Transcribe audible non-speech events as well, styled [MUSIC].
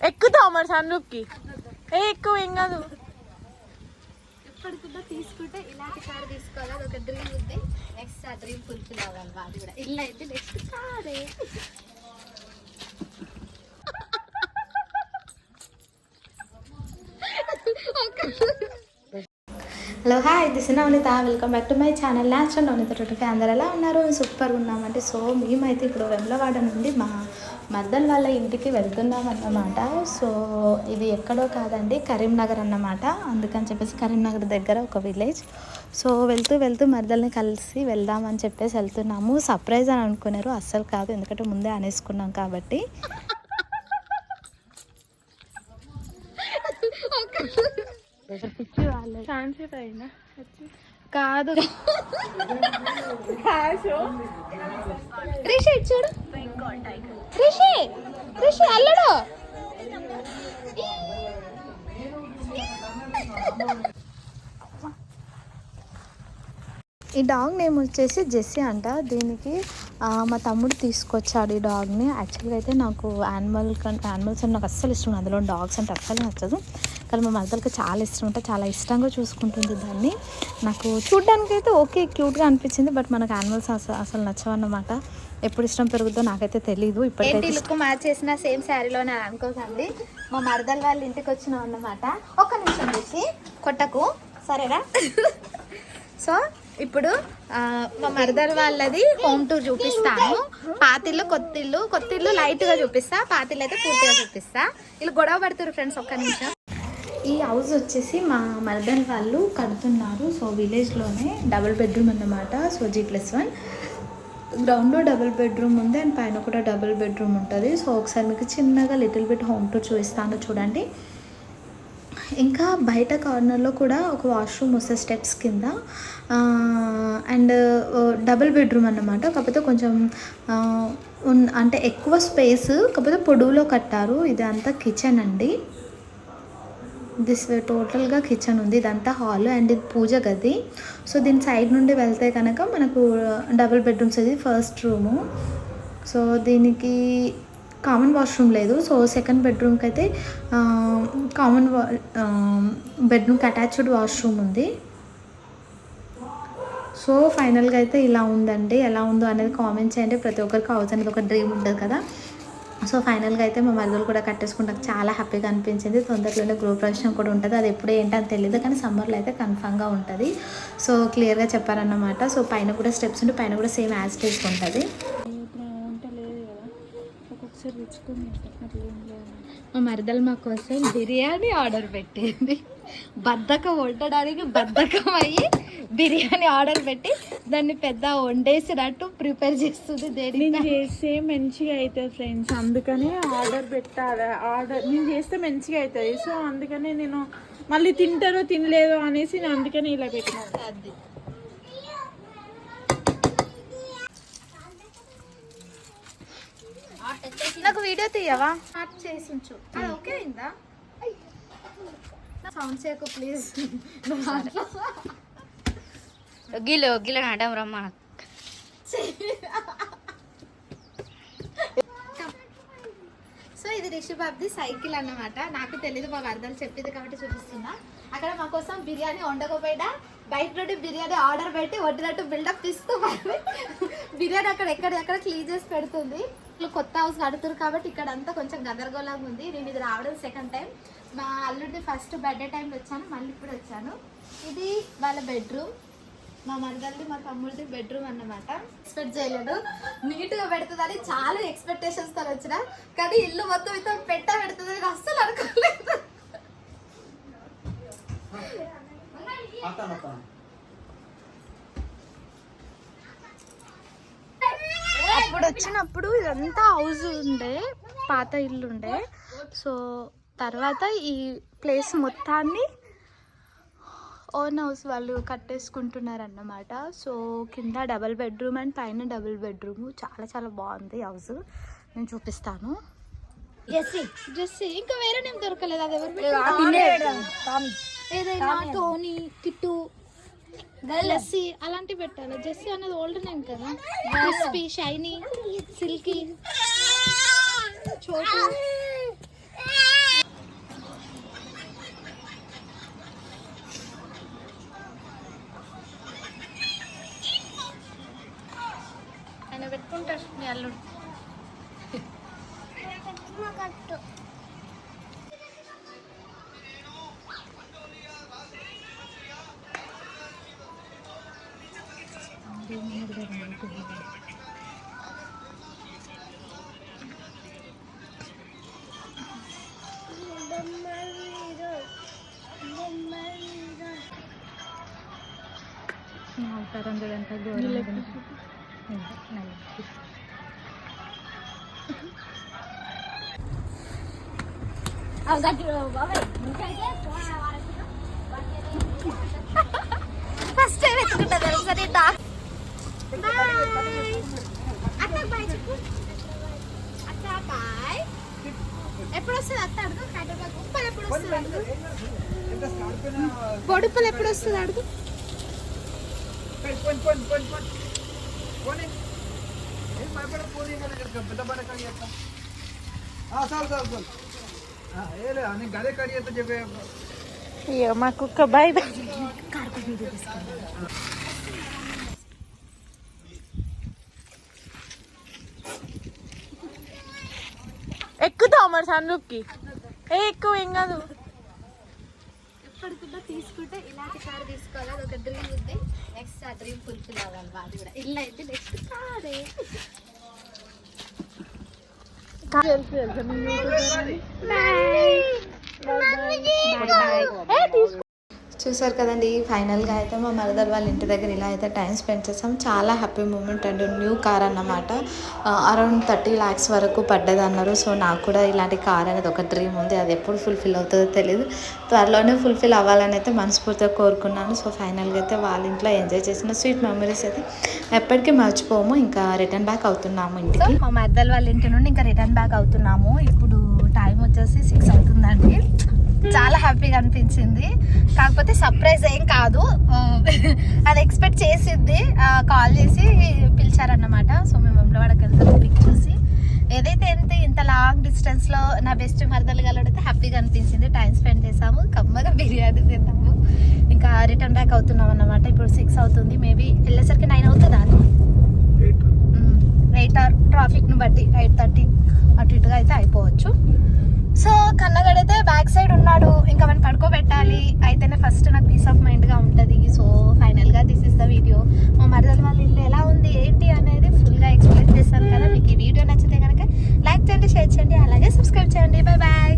ఎక్కుతావు మరి సన్ రూఫ్కి ఏ ఎక్కువ ఏం కాదు. తీసుకుంటే ఇలాంటి కార్ తీసుకోవాలి. అది ఒక డ్రీమ్ ఉంది. నెక్స్ట్ ఆ డ్రీమ్ ఫుల్ఫిల్ అవ్వాలి మాది కూడా. ఇల్లు అయితే నెక్స్ట్ కారే hello hi this Navanitha. Welcome back to my channel natural Navanitha టొట్టుకి అందరు ఎలా ఉన్నారు? సూపర్ ఉన్నామంటే సో మేమైతే ఇప్పుడు వెమ్లవాడ నుండి మా మద్దల్ వాళ్ళ ఇంటికి వెళ్తున్నాం అన్నమాట సో ఇది ఎక్కడో కాదండి కరీంనగర్ అన్నమాట. అందుకని చెప్పేసి కరీంనగర్ దగ్గర ఒక విలేజ్. సో వెళ్తూ వెళ్తూ మరదల్ని కలిసి వెళ్దామని చెప్పేసి వెళ్తున్నాము. సర్ప్రైజ్ అని అనుకున్నారు. అస్సలు కాదు ఎందుకంటే ముందే అనేసుకున్నాం కాబట్టి. [LAUGHS] కాదు. రిషి చూడు. రిషి రిషి అల్లుడు. ఈ డాగ్ నేమ్ వచ్చేసి జెస్సీ అంట. దీనికి మా తమ్ముడు తీసుకొచ్చాడు ఈ డాగ్ని. యాక్చువల్గా అయితే నాకు యానిమల్ కంటే యానిమల్స్ అంటే నాకు అస్సలు ఇష్టం. అందులో డాగ్స్ అంటే అస్సలు నచ్చదు. కానీ మా మరదలకి చాలా ఇష్టం అంటే చాలా ఇష్టంగా చూసుకుంటుంది దాన్ని. నాకు చూడ్డానికి అయితే ఓకే క్యూట్గా అనిపించింది బట్ మనకు యానిమల్స్ అసలు అసలు నచ్చవన్నమాట. ఎప్పుడు ఇష్టం పెరుగుద్దో నాకైతే తెలియదు ఇప్పటికైతే లుక్ మ్యాచ్ చేసిన సేమ్ శారీలోనే అనుకోకండి. మా మరదల వాళ్ళ ఇంటికి వచ్చినాం అన్నమాట ఒక్క నిమిషం చేసి కొట్టకు సరేనా? [LAUGHS] సో ఇప్పుడు మా మరదల వాళ్ళది హోమ్ టూర్ చూపిస్తాను. పాతిల్లు కొత్తిల్లు కొత్తిల్లు లైట్గా చూపిస్తా పాతిల్లు అయితే పూర్తిగా చూపిస్తా. వీళ్ళు గొడవ పడుతున్నారు ఫ్రెండ్స్ ఒక్క నిమిషం. ఈ హౌస్ వచ్చేసి మా మరదల్ వాళ్ళు కడుతున్నారు. సో విలేజ్లోనే డబుల్ బెడ్రూమ్ అన్నమాట. సో జీ ప్లస్ వన్ గ్రౌండ్లో డబుల్ బెడ్రూమ్ ఉంది అండ్ పైన కూడా డబుల్ బెడ్రూమ్ ఉంటుంది. సో ఒకసారి మీకు చిన్నగా లిటిల్ బిట్ హోమ్ టూర్ చూపిస్తాను చూడండి. ఇంకా బయట కార్నర్లో కూడా ఒక వాష్రూమ్ వస్తుంది స్టెప్స్ కింద. అండ్ డబుల్ బెడ్రూమ్ అన్నమాట. కాకపోతే కొంచెం ఉన్- అంటే ఎక్కువ స్పేస్ కాకపోతే పొడవులో కట్టారు. ఇదంతా కిచెన్ అండి. దిస్ టోటల్గా కిచెన్ ఉంది ఇదంతా హాల్ అండ్ ఇది పూజ గది. సో దీని సైడ్ నుండి వెళ్తే కనుక మనకు డబుల్ బెడ్రూమ్స్ అది ఫస్ట్ రూము. సో దీనికి కామన్ వాష్రూమ్ లేదు. సో సెకండ్ బెడ్రూమ్కి అయితే కామన్ వా బెడ్రూమ్కి అటాచ్డ్ వాష్రూమ్ ఉంది. సో ఫైనల్గా అయితే ఇలా ఉందండి. ఎలా ఉందో అనేది కామెంట్ చేయండి. ప్రతి ఒక్కరికి హౌస్ అనేది ఒక డ్రీమ్ ఉంటుంది కదా. సో ఫైనల్గా అయితే మా మరుదులు కూడా కట్టేసుకుంటే నాకు చాలా హ్యాపీగా అనిపించింది. తొందరలోనే గృహప్రవేశం కూడా ఉంటుంది. అది ఎప్పుడు ఏంటని తెలియదు కానీ సమ్మర్లో అయితే కన్ఫామ్గా ఉంటుంది. సో క్లియర్గా చెప్పారన్నమాట. సో పైన కూడా స్టెప్స్ ఉంటే పైన కూడా సేమ్ యాజ్ టేస్ ఉంటుంది. మా మరదలు మా కోసం బిర్యానీ ఆర్డర్ పెట్టింది. బద్దకం వండడానికి బద్దకం అయ్యి బిర్యానీ ఆర్డర్ పెట్టి దాన్ని పెద్ద వండేసినట్టు ప్రిపేర్ చేస్తుంది నేను దేనికి చేస్తే మంచిగా అవుతుంది ఫ్రెండ్స్. అందుకనే ఆర్డర్ పెట్టాలి. ఆర్డర్ నేను చేస్తే మంచిగా అవుతుంది. సో అందుకనే నేను మళ్ళీ తింటారో తినలేదో అనేసి నేను అందుకనే ఇలా పెట్టిన. అది. నాకు వీడియో తీయవా? స్టార్ట్ చేసి ఉంచు. ఓకే అయిందా? సౌండ్ చేయకు ప్లీజ్. గిలో గిలో నాటం రమ్మ. సో ఇది రిషి బాబ్ది సైకిల్ అన్నమాట. నాకు తెలియదు మా వరదలు చెప్పింది కాబట్టి చూపిస్తున్నా. అక్కడ మా కోసం బిర్యానీ వండకపోయినా బయట నుండి బిర్యానీ ఆర్డర్ పెట్టి వండినట్టు బిల్డప్ ఇస్తూ బిర్యానీ అక్కడ ఎక్కడ ఎక్కడ క్లీన్ చేసి పెడుతుంది. కొత్త హౌస్ కడుతున్నారు కాబట్టి ఇక్కడ అంతా కొంచెం గదరగోళంగా ఉంది. నేను ఇది రావడం సెకండ్ టైం మా అల్లుడిది ఫస్ట్ బర్త్డే టైంలో వచ్చాను మళ్ళీ ఇప్పుడు వచ్చాను. ఇది వాళ్ళ బెడ్రూమ్ మా మరదల్ది మా తమ్ముడిది బెడ్రూమ్ అన్నమాట. ఎక్స్పెక్ట్ చేయలేదు. నీట్గా పెడుతుందని చాలా ఎక్స్పెక్టేషన్స్తో వచ్చిన. కానీ ఇల్లు మొత్తం అయితే పెట్ట పెడుతుంది అని అస్సలు అనుకోలేదు అప్పుడు వచ్చినప్పుడు ఇదంతా హౌస్ ఉండే పాత ఇల్లు ఉండే. సో తర్వాత ఈ ప్లేస్ మొత్తాన్ని ఓన్ హౌస్ వాళ్ళు కట్టేసుకుంటున్నారు అన్నమాట సో కింద డబల్ బెడ్రూమ్ అండ్ పైన డబుల్ బెడ్రూమ్. చాలా చాలా బాగుంది హౌస్. నేను చూపిస్తాను. జెస్సీ ఇంకా వేరే నేమ్ దొరకలేదు. అది ఎవరు? ఏదైనా టోనీ కిట్టు జెస్సీ అలాంటివి పెట్టాలి. జెస్సీ అనేది ఓల్డ్ నేమ్ కదా. క్రిస్పీ షైనీ సిల్కీ చోటు. ತಗೊಂಡಿರೋಂಥ ಗೋರಿ ಫಸ್ಟ್ ಸರಿ ಡಾಕ್ಸ್ ఎప్పుడు వస్తుంది అత్త అడుగు హైదరాబాద్ ఉప్పలు ఎప్పుడు వస్తుంది అడుగు పొడుపులు ఎప్పుడు వస్తుంది అడుగు అయ్యో మా కుక్క బాయ్ బాయ్ మరి సన్రూప్కి ఏ ఎక్కువ ఏం కాదు. ఎప్పటికన్నా తీసుకుంటే ఇలాంటి కార్ తీసుకోవాలి. అది ఒక డ్రీమ్ ఉంది. నెక్స్ట్ ఆ డ్రీమ్ ఫుల్ఫిల్ అవ్వాలి వాళ్ళు కూడా. ఇల్లు అయితే నెక్స్ట్ కారే. తెలుసు తెలుసు నేను యూట్యూబ్ చూసారు కదండి ఫైనల్గా అయితే మా మరదర్ వాళ్ళ ఇంటి దగ్గర ఇలా అయితే టైం స్పెండ్ చేసాం. చాలా happy moment and new car అన్నమాట. అరౌండ్ థర్టీ ల్యాక్స్ వరకు పడ్డది అన్నారు. సో నాకు కూడా ఇలాంటి కార్ అనేది ఒక డ్రీమ్ ఉంది. అది ఎప్పుడు ఫుల్ఫిల్ అవుతుందో తెలియదు త్వరలోనే ఫుల్ఫిల్ అవ్వాలని అయితే మనస్ఫూర్తిగా కోరుకున్నాను. సో ఫైనల్గా అయితే వాళ్ళ ఇంట్లో ఎంజాయ్ చేసిన స్వీట్ మెమరీస్ అయితే ఎప్పటికీ మర్చిపోము. ఇంకా రిటర్న్ బ్యాక్ అవుతున్నాము ఇంటికి. మా మద్దలు వాళ్ళ ఇంటి నుండి ఇంకా రిటర్న్ బ్యాక్ అవుతున్నాము. ఇప్పుడు టైం వచ్చేసి సిక్స్ అవుతుందండి. చాలా హ్యాపీగా అనిపించింది. కాకపోతే సర్ప్రైజ్ ఏం కాదు. అది ఎక్స్పెక్ట్ చేసిద్ది. కాల్ చేసి పిలిచారన్నమాట. సో మేము వెమ్లవాడకి వెళ్తాం పిక్ చూసి. ఏదైతే ఎంత ఇంత లాంగ్ డిస్టెన్స్లో నా బెస్ట్ మరదలు కలవడైతే హ్యాపీగా అనిపించింది. టైం స్పెండ్ చేసాము. కమ్మగా బిర్యానీ తిన్నాము. ఇంకా రిటర్న్ బ్యాక్ అవుతున్నాం అన్నమాట. ఇప్పుడు సిక్స్ అవుతుంది. మేబీ వెళ్ళేసరికి నైన్ అవుతుందా? ఎయిట్. ఆర్ ట్రాఫిక్ను బట్టి ఎయిట్ థర్టీ అటు ఇటుగా అయితే అయిపోవచ్చు. సో కన్నగడైతే బ్యాక్ సైడ్ ఉన్నాడు. ఇంకా మనం పడుకోబెట్టాలి. అయితేనే ఫస్ట్ నాకు పీస్ ఆఫ్ మైండ్గా ఉంటుంది. సో ఫైనల్గా దిస్ ఇస్ ద వీడియో మా మరదల వాళ్ళ ఇల్లు ఎలా ఉంది ఏంటి అనేది ఫుల్గా ఎక్స్ప్లెయిన్ చేస్తాను కదా. మీకు ఈ వీడియో నచ్చితే కనుక లైక్ చేయండి షేర్ చేయండి అలాగే సబ్స్క్రైబ్ చేయండి. Bye bye